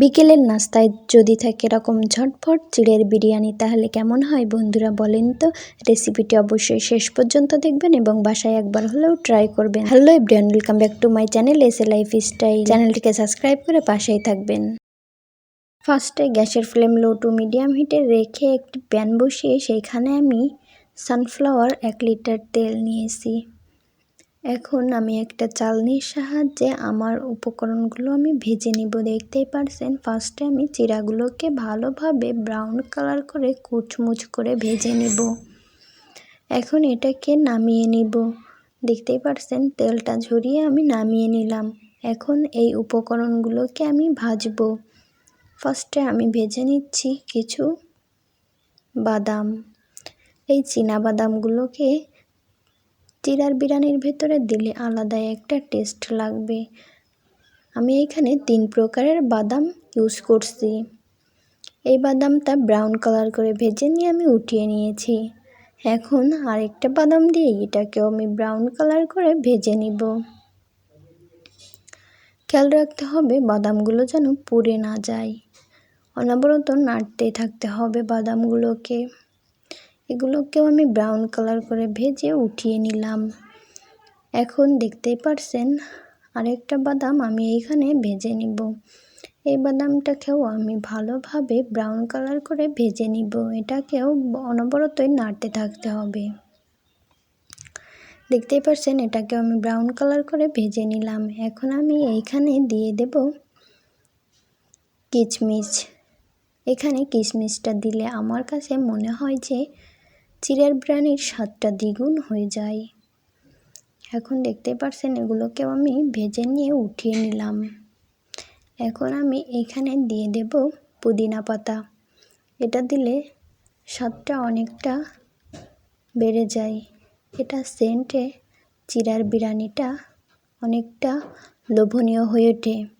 বিকেলের নাস্তায় যদি থাকে এরকম ঝটফট চিড়ের বিরিয়ানি, তাহলে কেমন হয় বন্ধুরা বলেন তো? রেসিপিটি অবশ্যই শেষ পর্যন্ত দেখবেন এবং বাসায় একবার হলেও ট্রাই করবেন। Hello everyone welcome back to my channel S A lifestyle চ্যানেলটিকে সাবস্ক্রাইব করে পাশেই থাকবেন। ফার্স্টে গ্যাসের ফ্লেম লো টু মিডিয়াম হিটে রেখে একটি প্যান বসিয়ে সেইখানে আমি সানফ্লাওয়ার এক লিটার তেল নিয়েছি। এখন আমি একটা চালনির সাহায্যে আমার উপকরণগুলো আমি ভেজে নিব, দেখতেই পারছেন? ফার্স্টে আমি চিরাগুলোকে ভালোভাবে ব্রাউন কালার করে কুচমুচ করে ভেজে নিব। এখন এটাকে নামিয়ে নিব। দেখতেই পারছেন? তেলটা ঝরিয়ে আমি নামিয়ে নিলাম। এখন এই উপকরণগুলোকে আমি ভাজবো। ফার্স্টে আমি ভেজে নিচ্ছি কিছু বাদাম। এই চীনা বাদামগুলোকে চিরার বিরিয়ানির ভেতরে দিলে আলাদা একটা টেস্ট লাগবে। আমি এখানে তিন প্রকারের বাদাম ইউজ করছি। এই বাদামটা ব্রাউন কালার করে ভেজে নিয়ে আমি উঠিয়ে নিয়েছি। এখন আরেকটা বাদাম দিয়ে এটাকেও আমি ব্রাউন কালার করে ভেজে নিব। খেয়াল রাখতে হবে বাদামগুলো যেন পুড়ে না যায়। অনবরত নাড়তে থাকতে হবে বাদামগুলোকে। এগুলোকেও আমি ব্রাউন কালার করে ভেজে উঠিয়ে নিলাম। এখন দেখতেই পারছেন, আরেকটা বাদাম আমি এইখানে ভেজে নিব। এই বাদামটাকেও আমি ভালোভাবে ব্রাউন কালার করে ভেজে নিব। এটাকেও অনবরতই নাড়তে থাকতে হবে। দেখতেই পারছেন, এটাকেও আমি ব্রাউন কালার করে ভেজে নিলাম। এখন আমি এইখানে দিয়ে দেব কিচমিচ এখানে কিশমিশটা দিলে আমার কাছে মনে হয় যে চিড়ের বিরিয়ানির স্বাদটা দ্বিগুণ হয়ে যায়। এখন দেখতে পারছেন এগুলোকেও আমি ভেজে নিয়ে উঠিয়ে নিলাম। এখন আমি এখানে দিয়ে দেব পুদিনা পাতা। এটা দিলে স্বাদটা অনেকটা বেড়ে যায়। এটা সেন্টে চিরার বিরিয়ানিটা অনেকটা লোভনীয় হয়ে ওঠে।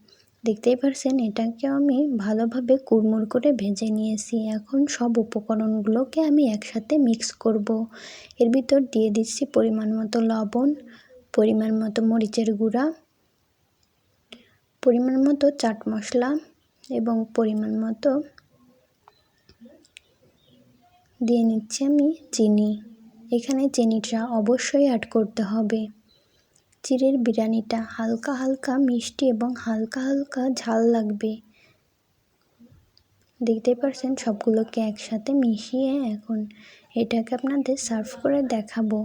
দেখতেই পারছেন, এটাকে আমি ভালোভাবে কুড়মুড় করে ভেজে নিয়েছি। এখন সব উপকরণগুলোকে আমি একসাথে মিক্স করব। এর ভিতর দিয়ে দিচ্ছি পরিমাণ মতো লবণ, পরিমাণ মতো মরিচের গুঁড়া, পরিমাণ মতো চাট মশলা এবং পরিমাণ মতো দিয়ে নিচ্ছি আমি চিনি। এখানে চিনিটা অবশ্যই অ্যাড করতে হবে। চিড়ের বিরিয়ানিটা। হালকা হালকা মিষ্টি এবং হালকা হালকা ঝাল লাগবে। দেখতে পারছেন সবগুলোকে একসাথে মিশিয়ে এখন এটাকে আপনাদের সার্ভ করে দেখাবো।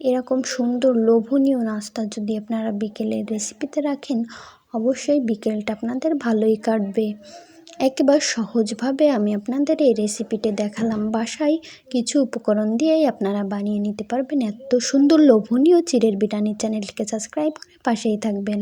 এরকম সুন্দর লোভনীয় নাস্তা যদি আপনারা বিকেলের রেসিপিতে রাখেন, অবশ্যই বিকেলটা আপনাদের ভালোই কাটবে। একেবারে সহজভাবে আমি আপনাদের এই রেসিপিটি দেখালাম। বাসায় কিছু উপকরণ দিয়েই আপনারা বানিয়ে নিতে পারবেন। এত সুন্দর, লোভনীয় চিরের বিটানি চ্যানেলটিকে সাবস্ক্রাইব করে পাশেই থাকবেন।